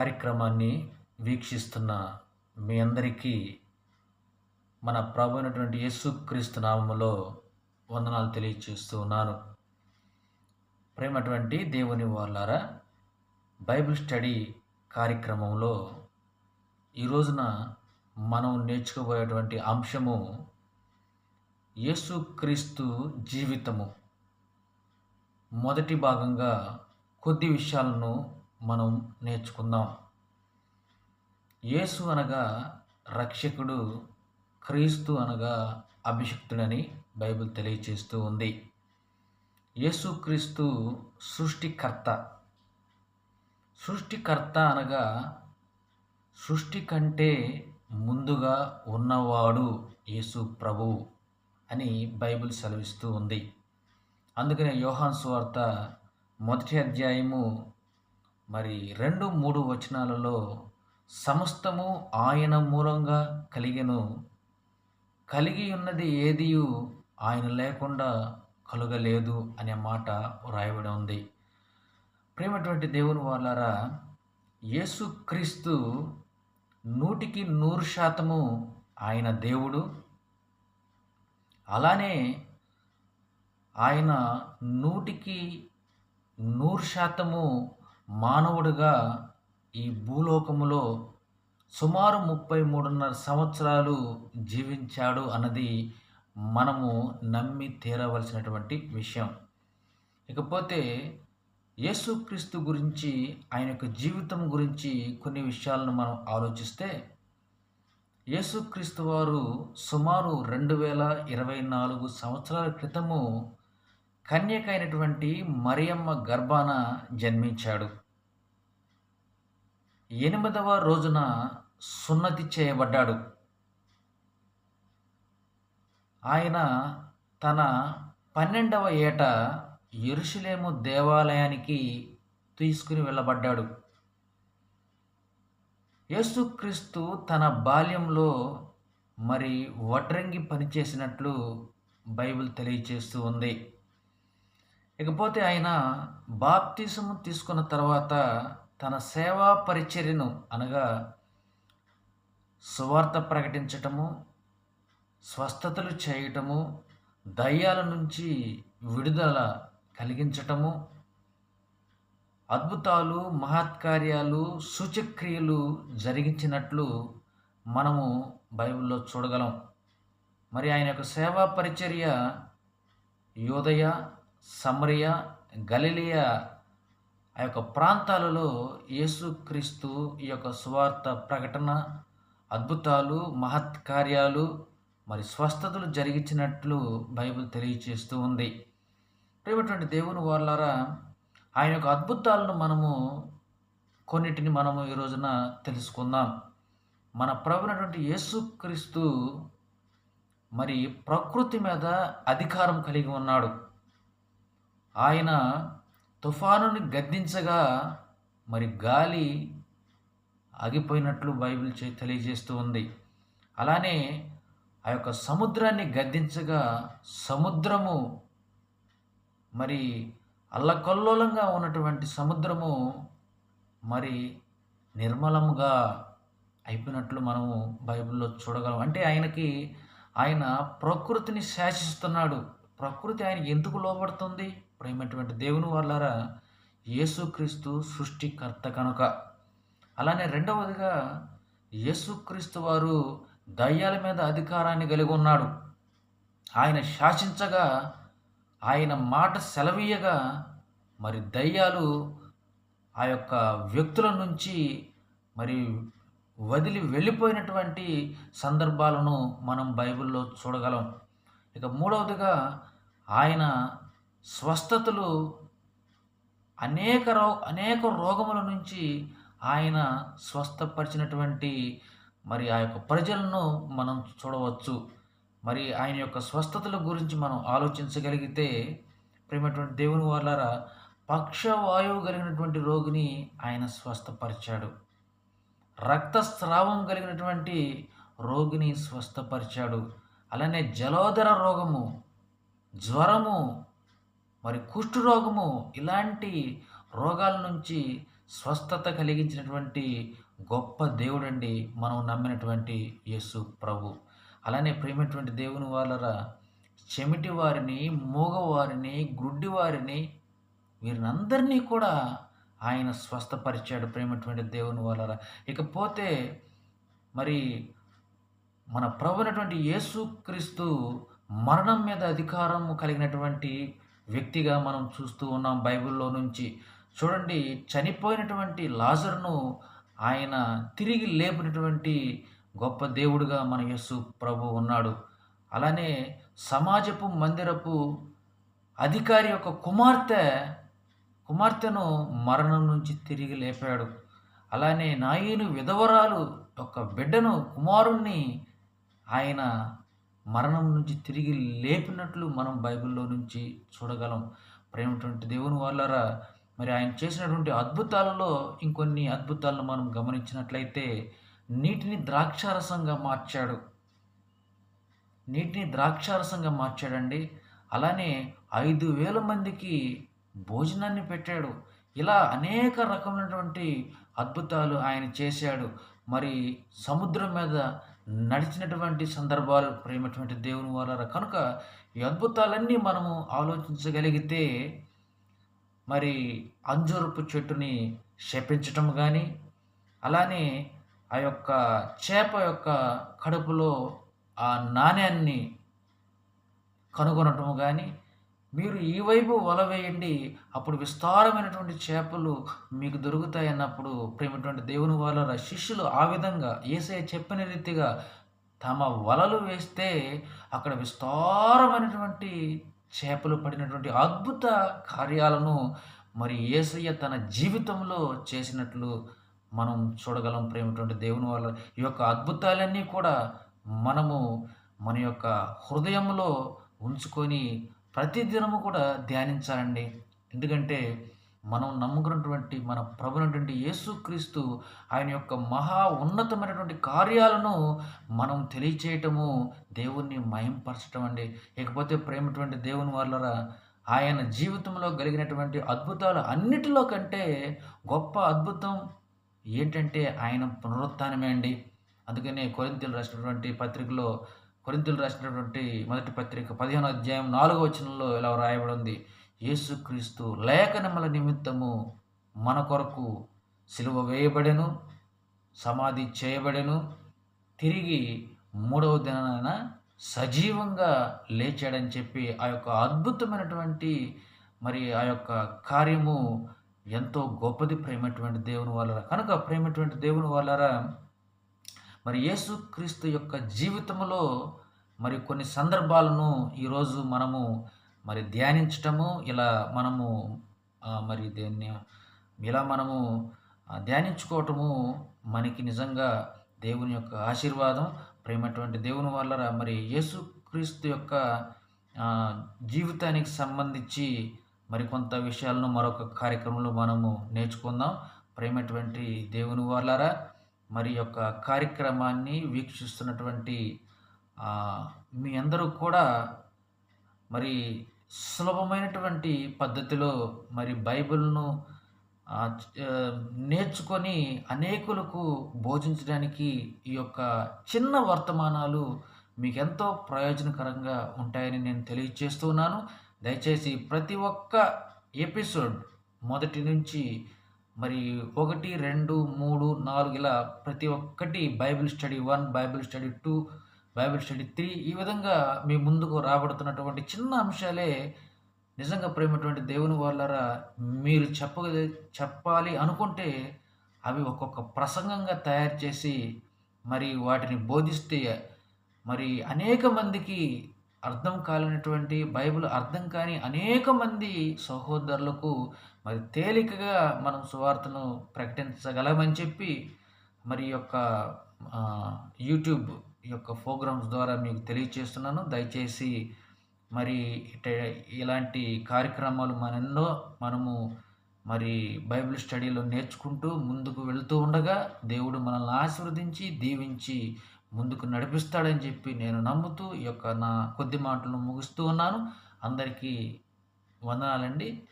కార్యక్రమాన్ని వీక్షిస్తున్న మీ అందరికీ మన ప్రభు అయినటువంటి యేసుక్రీస్తు నామములో వందనాలు తెలియచేస్తూ ఉన్నాను. ప్రేమటువంటి దేవుని వాళ్ళారా బైబిల్ స్టడీ కార్యక్రమంలో ఈ రోజున మనం నేర్చుకోబోయేటువంటి అంశము యేసుక్రీస్తు జీవితము. మొదటి భాగంగా కొద్ది విషయాలను మనం నేర్చుకుందాం. యేసు అనగా రక్షకుడు క్రీస్తు అనగా అభిషిక్తుడని బైబిల్ తెలియచేస్తూ ఉంది. యేసుక్రీస్తు సృష్టికర్త. సృష్టికర్త అనగా సృష్టి కంటే ముందుగా ఉన్నవాడు యేసు ప్రభు అని బైబిల్ సెలవిస్తూ ఉంది. అందుకనే యోహాన్ సువార్త మొదటి అధ్యాయము మరి రెండు మూడు వచనాలలో సమస్తము ఆయన మూలంగా కలిగెను. కలిగి ఉన్నది ఏదియు ఆయన లేకుండా కలుగలేదు అనే మాట వ్రాయబడి ఉంది. ప్రేమటువంటి దేవుని వాళ్ళారా యేసుక్రీస్తు నూటికి నూరు శాతము ఆయన దేవుడు. అలానే ఆయన నూటికి నూరు శాతము మానవుడిగా ఈ భూలోకములో సుమారు ముప్పై మూడున్నర సంవత్సరాలు జీవించాడు అన్నది మనము నమ్మి తీరవలసినటువంటి విషయం. ఇకపోతే యేసుక్రీస్తు గురించి ఆయన యొక్క జీవితం గురించి కొన్ని విషయాలను మనం ఆలోచిస్తే యేసుక్రీస్తు వారు సుమారు రెండు వేల ఇరవై నాలుగు సంవత్సరాల క్రితము కన్యక అయినటువంటి మరియమ్మ గర్భాన జన్మించాడు. ఎనిమిదవ రోజున సున్నతి చేయబడ్డాడు. ఆయన తన పన్నెండవ ఏట ఎరుషులేము దేవాలయానికి తీసుకుని వెళ్ళబడ్డాడు. యేసుక్రీస్తు తన బాల్యంలో మరి వడ్రంగి పనిచేసినట్లు బైబిల్ తెలియచేస్తూ ఉంది. ఇకపోతే ఆయన బాప్తిసము తీసుకున్న తర్వాత తన సేవా పరిచర్యను అనగా సువార్త ప్రకటించటము స్వస్థతలు చేయటము దయ్యాల నుంచి విడుదల కలిగించటము అద్భుతాలు మహత్కార్యాలు సూచక్రియలు జరిగించినట్లు మనము బైబిల్లో చూడగలం. మరి ఆయన యొక్క సేవా పరిచర్య యోదయ సమరియ గలిలియ ఆ యొక్క ప్రాంతాలలో యేసుక్రీస్తు ఈ యొక్క సువార్త ప్రకటన అద్భుతాలు మహత్కార్యాలు మరి స్వస్థతలు జరిగించినట్లు బైబిల్ తెలియచేస్తూ ఉంది. ప్రేమటువంటి దేవుని వాళ్ళారా ఆయన యొక్క అద్భుతాలను మనము కొన్నిటిని మనము ఈ రోజున తెలుసుకుందాం. మన ప్రభునటువంటి యేసుక్రీస్తు మరి ప్రకృతి మీద అధికారం కలిగి ఉన్నాడు. ఆయన తుఫానుని గద్దించగా మరి గాలి ఆగిపోయినట్లు బైబిల్ చే తెలియజేస్తూ ఉంది. అలానే ఆ యొక్క సముద్రాన్ని గద్దించగా సముద్రము మరి అల్లకల్లోలంగా ఉన్నటువంటి సముద్రము మరి నిర్మలముగా అయిపోయినట్లు మనము బైబిల్లో చూడగలం. అంటే ఆయనకి ఆయన ప్రకృతిని శాసిస్తున్నాడు. ప్రకృతి ఆయన ఎందుకు లోబడుతుంది? ప్రేమటువంటి దేవుని వాళ్ళారా యేసుక్రీస్తు సృష్టికర్త కనుక. అలానే రెండవదిగా యేసుక్రీస్తు వారు దయ్యాల మీద అధికారాన్ని కలిగి ఉన్నాడు. ఆయన శాసించగా ఆయన మాట సెలవీయగా మరి దయ్యాలు ఆ యొక్క వ్యక్తుల నుంచి మరి వదిలి వెళ్ళిపోయినటువంటి సందర్భాలను మనం బైబిల్లో చూడగలం. ఇక మూడవదిగా ఆయన స్వస్థతలు అనేక రో అనేక రోగముల నుంచి ఆయన స్వస్థపరిచినటువంటి మరి ఆ యొక్క ప్రజలను మనం చూడవచ్చు. మరి ఆయన యొక్క స్వస్థతల గురించి మనం ఆలోచించగలిగితే ప్రేమటువంటి దేవుని వాళ్ళారా పక్షవాయువు కలిగినటువంటి రోగిని ఆయన స్వస్థపరిచాడు. రక్తస్రావం కలిగినటువంటి రోగిని స్వస్థపరిచాడు. అలానే జలోదర రోగము జ్వరము మరి కుష్ఠరోగము ఇలాంటి రోగాల నుంచి స్వస్థత కలిగించినటువంటి గొప్ప దేవుడండి మనం నమ్మినటువంటి యేసు ప్రభు. అలానే ప్రేమటువంటి దేవుని వాళ్ళరా చెమిటి వారిని మూగవారిని గుడ్డివారిని వీరినందరినీ కూడా ఆయన స్వస్థపరిచాడు ప్రేమటువంటి దేవుని వాళ్ళరా ఇకపోతే మరి మన ప్రభునటువంటి యేసుక్రీస్తు మరణం మీద అధికారం కలిగినటువంటి వ్యక్తిగా మనం చూస్తూ ఉన్నాం బైబిల్లో నుంచి. చూడండి చనిపోయినటువంటి లాజర్ను ఆయన తిరిగి లేపినటువంటి గొప్ప దేవుడుగా మన యస్సు ప్రభు ఉన్నాడు. అలానే సమాజపు మందిరపు అధికారి యొక్క కుమార్తె కుమార్తెను మరణం నుంచి తిరిగి లేపాడు. అలానే నాయను విధవరాలు యొక్క బిడ్డను కుమారుణ్ణి ఆయన మరణం నుంచి తిరిగి లేపినట్లు మనం బైబిల్లో నుంచి చూడగలం. ప్రేమటువంటి దేవుని వాళ్ళరా మరి ఆయన చేసినటువంటి అద్భుతాలలో ఇంకొన్ని అద్భుతాలను మనం గమనించినట్లయితే నీటిని ద్రాక్షారసంగా మార్చాడు. నీటిని ద్రాక్షారసంగా మార్చాడండి. అలానే ఐదు వేల మందికి భోజనాన్ని పెట్టాడు. ఇలా అనేక రకమైనటువంటి అద్భుతాలు ఆయన చేశాడు. మరి సముద్రం మీద నడిచినటువంటి సందర్భాలు ప్రేమటువంటి దేవుని వాళ్ళ కనుక ఈ అద్భుతాలన్నీ మనము ఆలోచించగలిగితే మరి అంజూరపు చెట్టుని శపించటం కానీ అలానే ఆ యొక్క చేప యొక్క కడుపులో ఆ నాణ్యాన్ని కనుగొనటం కానీ మీరు ఈ వైపు వల వేయండి. అప్పుడు విస్తారమైనటువంటి చేపలు మీకు దొరుకుతాయి అన్నప్పుడు ప్రేమటువంటి దేవుని వాళ్ళ శిష్యులు ఆ విధంగా ఏసే చెప్పిన రీతిగా తమ వలలు వేస్తే అక్కడ విస్తారమైనటువంటి చేపలు పడినటువంటి అద్భుత కార్యాలను మరి ఏసయ్య తన జీవితంలో చేసినట్లు మనం చూడగలం ప్రేమటువంటి దేవుని వాళ్ళ ఈ యొక్క అద్భుతాలన్నీ కూడా మనము మన యొక్క హృదయంలో ఉంచుకొని ప్రతిదినము కూడా ధ్యానించాలండి. ఎందుకంటే మనం నమ్ముకున్నటువంటి మన ప్రభునటువంటి యేసుక్రీస్తు ఆయన యొక్క మహా ఉన్నతమైనటువంటి కార్యాలను మనం తెలియచేయటము దేవుణ్ణి మయంపరచటం అండి. ఇకపోతే ప్రేమటువంటి దేవుని వాళ్ళరా ఆయన జీవితంలో కలిగినటువంటి అద్భుతాలు అన్నిటిలో కంటే గొప్ప అద్భుతం ఏంటంటే ఆయన పునరుత్నమే అండి. అందుకనే కొరింతలు రాసినటువంటి పత్రికలో కొరింతలు రాసినటువంటి మొదటి పత్రిక పదిహేను అధ్యాయం నాలుగో వచనంలో ఇలా రాయబడి ఉంది యేసుక్రీస్తు లేఖనముల నిమిత్తము మన కొరకు సిలువ వేయబడెను సమాధి చేయబడెను తిరిగి మూడవ దినాన సజీవంగా లేచాడని చెప్పి ఆ యొక్క అద్భుతమైనటువంటి మరి ఆ యొక్క కార్యము ఎంతో గొప్పది. ప్రేమటువంటి దేవుని వాళ్ళరా. కనుక ప్రేమటువంటి దేవుని వాళ్ళరా మరి యేసుక్రీస్తు యొక్క జీవితంలో మరి కొన్ని సందర్భాలను ఈరోజు మనము మరి ధ్యానించటము ఇలా మనము మరి దేన్ని ఇలా మనము ధ్యానించుకోవటము మనకి నిజంగా దేవుని యొక్క ఆశీర్వాదం ప్రేమటువంటి దేవుని వల్ల మరి యేసుక్రీస్తు యొక్క జీవితానికి సంబంధించి మరికొంత విషయాలను మరొక కార్యక్రమంలో మనము నేర్చుకుందాం. ప్రేమటువంటి దేవుని వాళ్ళారా మరి యొక్క కార్యక్రమాన్ని వీక్షిస్తున్నటువంటి మీ అందరూ కూడా మరి సులభమైనటువంటి పద్ధతిలో మరి బైబిల్ను నేర్చుకొని అనేకులకు బోధించడానికి ఈ యొక్క చిన్న వర్తమానాలు మీకు ఎంతో ప్రయోజనకరంగా ఉంటాయని నేను తెలియజేస్తున్నాను దయచేసి ప్రతి ఒక్క ఎపిసోడ్ మొదటి నుంచి మరి ఒకటి రెండు మూడు నాలుగు ఇలా ప్రతి ఒక్కటి Bible study one Bible study two Bible study three ఈ విధంగా మీ ముందుకు రాబడుతున్నటువంటి చిన్న అంశాలే నిజంగా ప్రేమటువంటి దేవుని వాళ్ళరా మీరు చెప్ప చెప్పాలి అనుకుంటే అవి ఒక్కొక్క ప్రసంగంగా తయారు చేసి మరి వాటిని బోధిస్తే మరి అనేక మందికి అర్థం కాలేనటువంటి బైబిల్ అర్థం కాని అనేక మంది సహోదరులకు మరి తేలికగా మనం సువార్తను ప్రకటించగలమని చెప్పి మరి యొక్క యూట్యూబ్ ఈ యొక్క ప్రోగ్రామ్స్ ద్వారా మీకు తెలియచేస్తున్నాను. దయచేసి మరి ఇట- ఇలాంటి కార్యక్రమాలు మనెన్నో మనము మరి బైబిల్ స్టడీలో నేర్చుకుంటూ ముందుకు వెళ్తూ ఉండగా దేవుడు మనల్ని ఆశీర్వదించి దీవించి ముందుకు నడిపిస్తాడని చెప్పి నేను నమ్ముతూ ఈ యొక్క నా కొద్ది మాటలను ముగిస్తూ ఉన్నాను. అందరికీ వందనాలండి.